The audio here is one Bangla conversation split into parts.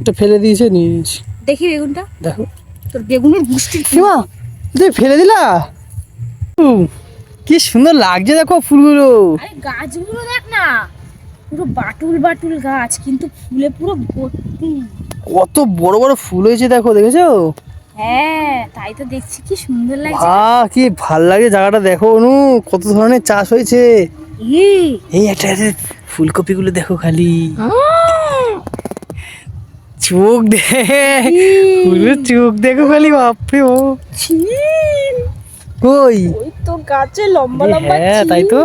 এটা ফেলে দিয়েছে নিয়ে নিয়েছি দেখি বেগুনটা। দেখো। তোর বেগুনের গুষ্টি সীমা তুই ফেলে দিলা? কি সুন্দর লাগছে দেখো ফুলগুলো। আরে গাছগুলো দেখ না পুরো বাটুল বাটুল গাছ কিন্তু ফুলে পুরো ভর্তি। কত বড় বড় ফুল হয়েছে দেখো দেখেছ? হ্যাঁ তাই তো দেখছি কি সুন্দর লাগছে। আহ কি ভালো লাগে জায়গাটা দেখো অনু কত ধরনের চাষ হয়েছে। এই একটা ফুলকপিগুলো দেখো খালি। চোখ দে। ফুলের চোখ দেখো খালি বাপরে ও। কই? ওই তো গাছে লম্বা লম্বা হ্যাঁ তাই তো।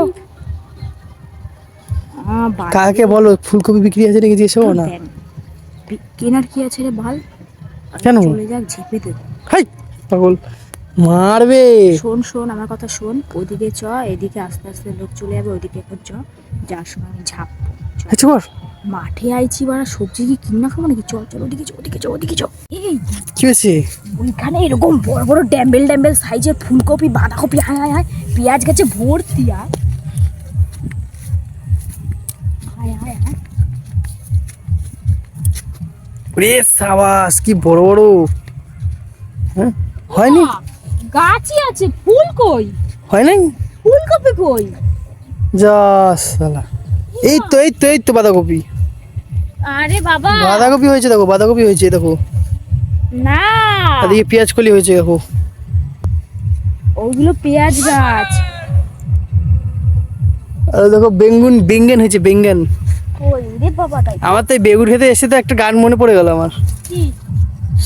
কাকে বলো ফুলকপি বিক্রি আছে নাকি জিজ্ঞেস না? কেনার কি আছে রে ভালো কেন? চলে যাক ঝেপে দে হাই পাগল। মারবে। শোন শোন আমার কথা শোন। ওদিকে চ এদিকে আস্তে আস্তে লোক চলে যাবে ওদিকে এখন চ। যার সময় আমি ঝাঁপবো। চ। আচ্ছা কর মাঠে আইছি বাড়া সবজি কি কিনা খাব নাকি? চল চল ওদিকে চ ওদিকে চ ওদিকে চ এই কি হয়েছে? ওইখানে এরকম বড় বড় ড্যাম্বেল ড্যাম্বেল সাইজের ফুলকপি বাঁধাকপি হায় হায় হায় পেঁয়াজ গাছে ভর্তি রে সাবাস কি বড় বড়। হ্যাঁ হয়নি গাছই আছে ফুল কই? হয় নাই? ফুলকপি কই? যা সালা। এই তো এই তো এই তো বাঁধাকপি। আরে বাবা। বাঁধাকপি হয়েছে দেখো বাঁধাকপি হয়েছে দেখো। না। এদিকে পেঁয়াজ কলি হয়েছে দেখো। ওগুলো পেঁয়াজ গাছ। আর দেখো বেঙ্গুন বেঙ্গেন হয়েছে বেঙ্গেন। আমার তো বেগুন খেতে এসে তো একটা গান মনে পড়ে গেল আমার।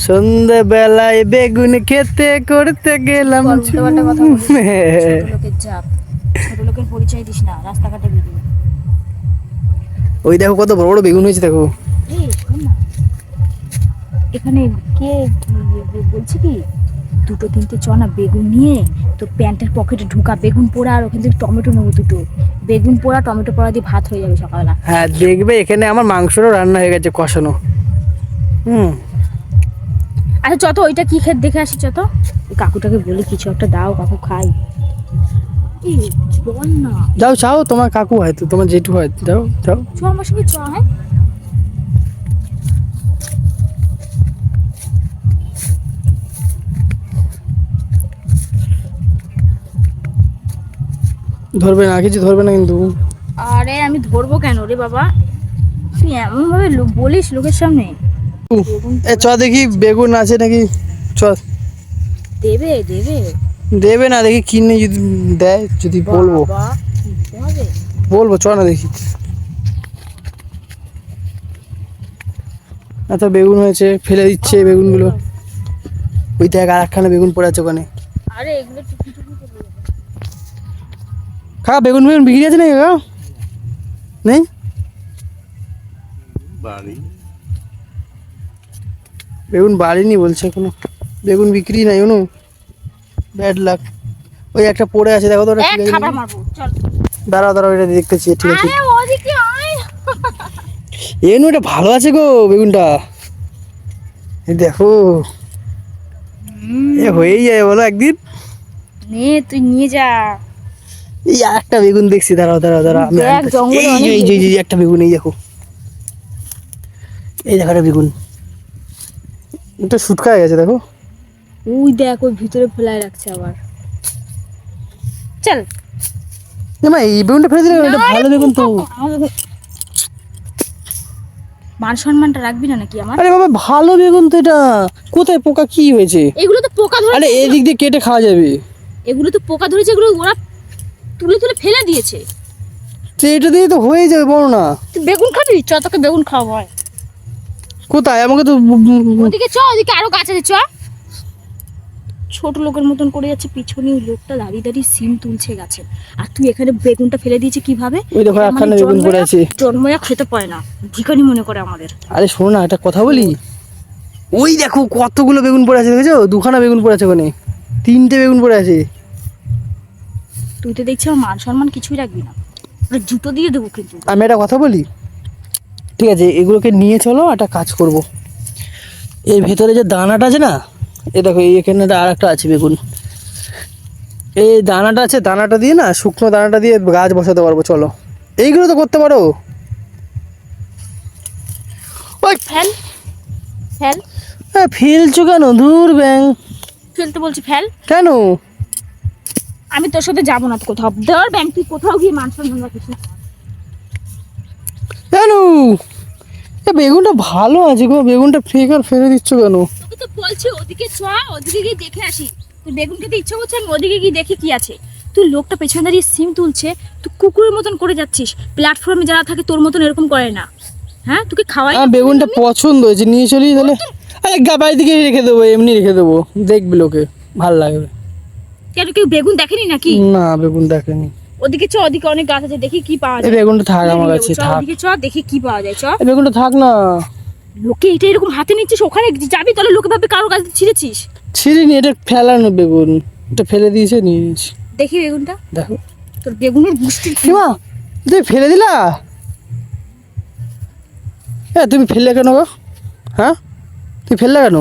সন্ধ্যাবেলায় বেগুন খেতে করতে গেলাম। ছোট লোকের পরিচয় দিস না রাস্তাঘাটে বেরিয়ে ওই দেখো কত বড় বড় বেগুন হয়েছে দেখো। এখানে কে বলছি কি? দুটো তিনটে চ না বেগুন নিয়ে তো প্যান্টের পকেটে ঢুকা বেগুন পোড়া আর ওখান থেকে টমেটো নেব দুটো। বেগুন পোড়া টমেটো পোড়া দিয়ে ভাত হয়ে যাবে সকালবেলা। হ্যাঁ দেখবে এখানে আমার মাংসরও রান্না হয়ে গেছে কষানো। হুম। আচ্ছা যত ওইটা কি খেত দেখে আসি ওই কাকুটাকে বলি কিছু একটা দাও কাকু খাই। যাও চাও তোমার কাকু হয়তো তোমার জেঠু হয় যাও যাও। চ আমার সঙ্গে চ হ্যাঁ। ধরবে না কিছু ধরবে না কিন্তু। আরে আমি ধরবো কেন রে বাবা? তুই এমন ভাবে বলিস লোকের সামনে? এ চ দেখি বেগুন আছে নাকি? চ। দেবে দেবে। দেবে না দেখি কিনে যদি দেয় যদি বলব। বলব চ না দেখি। এত বেগুন হয়েছে ফেলে দিচ্ছে বেগুনগুলো। ওই দেখ আর একখানা বেগুন পড়ে আছে ওখানে। কাকা বেগুন বেগুন বিক্রি আছে নাকি নেই? বেগুন বাড়িনি বলছে এখনও। বেগুন বিক্রি নাই অনু। ব্যাড লাক ওই একটা পড়ে আছে দেখো তো ওটা ঠিক আছে খাবার মারবো চল। দাঁড়াও দাঁড়াও এটা দেখতেছি ঠিক আছে। আরে ওদিকে আয়। এনু এটা ভালো আছে গো বেগুনটা। এই দেখো। এ হয়েই যায় বলো একদিন। নে তুই নিয়ে যা। এই একটা বেগুন দেখছি দাঁড়াও দাঁড়াও দাঁড়াও আমি এই যে, এই যে, একটা বেগুন এই দেখো। এই দেখো একটা বেগুন। এটা শুটকায় গেছে দেখো। ওই দেখ ওই ভিতরে ফেলায় রাখছে আবার। চল। এ মা এই বেগুনটা ফেলে দিলে এটা ভালো বেগুন তো। মান সম্মানটা রাখবি না নাকি আমার? আরে বাবা ভালো বেগুন তো এটা। কোথায় পোকা কি হয়েছে? এগুলো তো পোকা ধরে আরে এদিক দিয়ে কেটে খাওয়া যাবে। এগুলো তো পোকা ধরেছে এগুলো ওরা তুলে তুলে ফেলে দিয়েছে। তো এটা দিয়ে তো হয়ে যাবে বড় না। তুই বেগুন খাবি? চ তোকে বেগুন খাওয়াবো আয়। কোথায়? আমাকে তো ওদিকে চ ওদিকে আরও গাছ আছে চ। ছোট লোকের মতন করে যাচ্ছে পিছনে ওই লোকটা দাঁড়িয়ে দাঁড়িয়ে সিম তুলছে গাছে। আর তুই এখানে বেগুনটা ফেলে দিয়েছে কীভাবে? ওই দেখো এটা মানে বেগুন পড়ে আছে। জন্ময়া- খেতে পায় না ভিখারি মনে করে আমাদের। আরে শোনো না একটা কথা বলি? ওই দেখো কতগুলো বেগুন পড়ে আছে দেখেছ? দুখানা বেগুন পড়ে আছে ওখানে। তিনটে বেগুন পড়ে আছে। তুই তো দেখছি আমার মান সম্মান কিছুই রাখবি না। জুতো দিয়ে দেবো কিন্তু। আমি একটা কথা বলি? ঠিক আছে এগুলোকে নিয়ে চলো একটা কাজ করব। এর ভেতরে যে দানাটা আছে না এ দেখো এই এখানে আর একটা আছে বেগুন। এই দানাটা আছে দানাটা দিয়ে না শুকনো দানাটা দিয়ে গাছ বসাতে পারব চলো। এইগুলো তো করতে পারো। ওই! ফেল ফেল। হ্যাঁ ফেলছো কেন? দূর ব্যাং। ফেলতে বলছি ফেল। কেন? আমি তোর সাথে যাব না কোথাও। ধর ব্যাংক তুই কোথাও গিয়ে মান সম্মান রাখিস না। কেন? এ বেগুনটা ভালো আছে গো। বেগুনটা ফেক আর ফেলে দিচ্ছ কেন? তো বলছি ওদিকে চ ওদিকে গিয়ে দেখে আসি। তুই বেগুন খেতে ইচ্ছা করছে আমি ওদিকে গিয়ে দেখি কি আছে। তুই লোকটা পেছনে দাঁড়িয়ে সিম তুলছে তুই কুকুরের মতন করে যাচ্ছিস। প্ল্যাটফর্মে যারা থাকে তোর মতন এরকম করে না। হ্যাঁ তোকে খাওয়াই আমার বেগুনটা পছন্দ হয়েছে নিয়ে চলি তাহলে। আরে গা বাড়ি দিকে রেখে দেবো এমনি রেখে দেবো। দেখবি লোকে ভালো লাগবে। কেন কেউ বেগুন দেখেনি নাকি? না বেগুন দেখেনি। ওদিকে চ ওদিকে অনেক গাছ আছে দেখি কি পাওয়া যায়। বেগুনটা থাক আমার কাছে থাক। ওদিকে চ দেখি কি পাওয়া যায়। চ। বেগুনটা থাক না। লোকে এটা এরকম হাতে নিচ্ছিস ওখানে যাবি তাহলে লোকে ভাবে কারও কাছে ছিঁড়েছিস। ছিঁড়িনি এটা ফেলানো বেগুন। এটা ফেলে দিয়েছে নিয়ে নিয়েছি। দেখি বেগুনটা। দেখো। তোর বেগুনের কি? কিমা তুই ফেলে দিলা? হ্যাঁ তুমি ফেললে কেন গো? হ্যাঁ? তুই ফেললে কেন?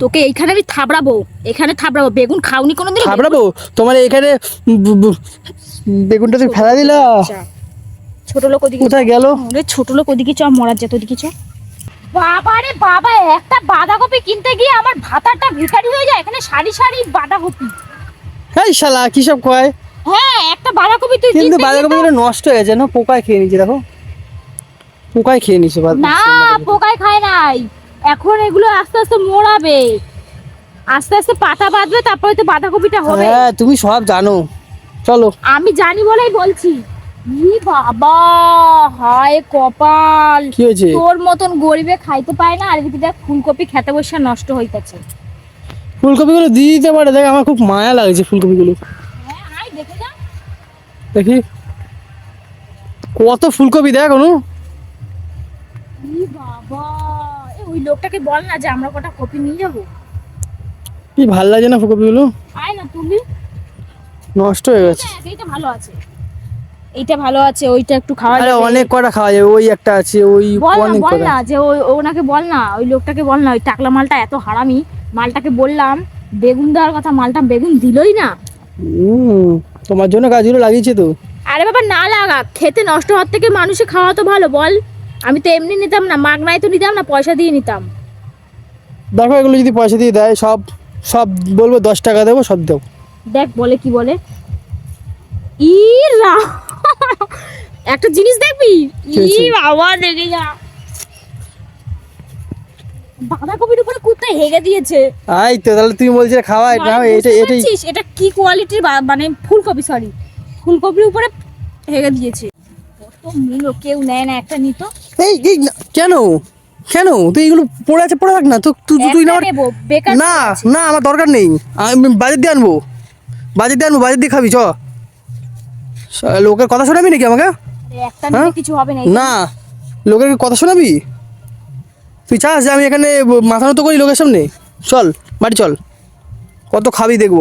তোকে এইখানে আমি থাবড়াবো এখানে থাবড়াবো। বেগুন খাওনি কোনোদিন থাবড়াবো? তোমার এখানে বেগুনটা তুই ফেলা দিলা? ছোট লোক ওদিকে কোথায় গেল ছোট লোক ওদিকে চ মরার যেত ওদিকে চ। বাবা রে বাবা একটা বাঁধাকপি কিনতে গিয়ে আমার ভাতাটা ভিখারি হয়ে যায় এখানে সারি সারি বাঁধাকপি। এই শালা কি সব কয়? হ্যাঁ একটা বাঁধাকপি তুই কিন্তু বাঁধাকপিগুলো নষ্ট হয়ে গেছে না? পোকায় খেয়ে নিচ্ছে দেখো। পোকায় খেয়ে বাঁধা- না পোকায় খায় নাই। এখন এগুলো আস্তে আস্তে মোড়াবে আস্তে আস্তে পাতা বাঁধবে তারপরে তো বাঁধাকপিটা হবে। হ্যাঁ তুমি সব জানো। চলো। আমি জানি বলেই বলছি। ই বাবা হায় কপাল। কি হয়েছে? তোর মতন গরিবে খাইতে পায় না আর এদিকে দেখ ফুলকপি খেতে বসে নষ্ট হইতেছে। ফুলকপিগুলো দিয়ে দিতে পারে দেখ আমার খুব মায়া লাগছে ফুলকপিগুলো। হ্যাঁ আয় দেখে যা। দেখি। কত ফুলকপি দেখ অনু। ই বাবা ওই লোকটাকে বল না যে আমরা কটা কপি নিয়ে যাব। কি ভালো লাগছে না ফুলকপিগুলো? আয় না তুমি। নষ্ট হয়ে গেছে। এইটা ভালো আছে। এইটা ভালো আছে ওইটা একটু খাওয়া আরে। অনেক কটা খাওয়া যাবে ওই একটা আছে ওই বল না অনেক বল না যে ওই ওনাকে বল না ওই লোকটাকে বল না ওই টাকলা মালটা এত হারামি মালটাকে বললাম বেগুন দেওয়ার কথা মালটা বেগুন দিলই না। তোমার জন্য গাছগুলো লাগিয়েছে তো। আরে বাবা না লাগা খেতে নষ্ট হওয়ার থেকে মানুষে খাওয়া তো ভালো বল। আমি তো এমনি নিতাম না মাগনায় তো নিতাম না পয়সা দিয়ে নিতাম। দেখো এগুলো যদি পয়সা দিয়ে দেয় সব সব বলব দশ টাকা দেবো সব দেবো। দেখ বলে কি বলে? ই রা একটা জিনিস দেখবি? ই বাবা দেখে যা। বাঁধাকপির উপরে কুত্তে হেগে দিয়েছে। আই তো তাহলে তুমি বলছিলে খাওয়া এটা এটা পারছিস? এটা কি কোয়ালিটির মানে ফুলকপি সরি ফুলকপির উপরে হেগে দিয়েছে। কত নিল কেউ নেয় না একটা নিত। এই এই কেন? কেন? তুই এগুলো পড়ে আছে পড়ে থাক না। তো তুই তুই- তুই না না না আমার দরকার নেই। আমি বাজার দিয়ে আনব। বাজার দিয়ে আনব বাজার দিয়ে খাবি চ। লোকের কথা শোনাবি নাকি আমাকে? হ্যাঁ? কিছু হবে না না। লোকের কথা শোনাবি? তুই চাস যে আমি এখানে মাথা নত করি লোকের সামনে? চল বাড়ি চল। কত খাবি দেখব।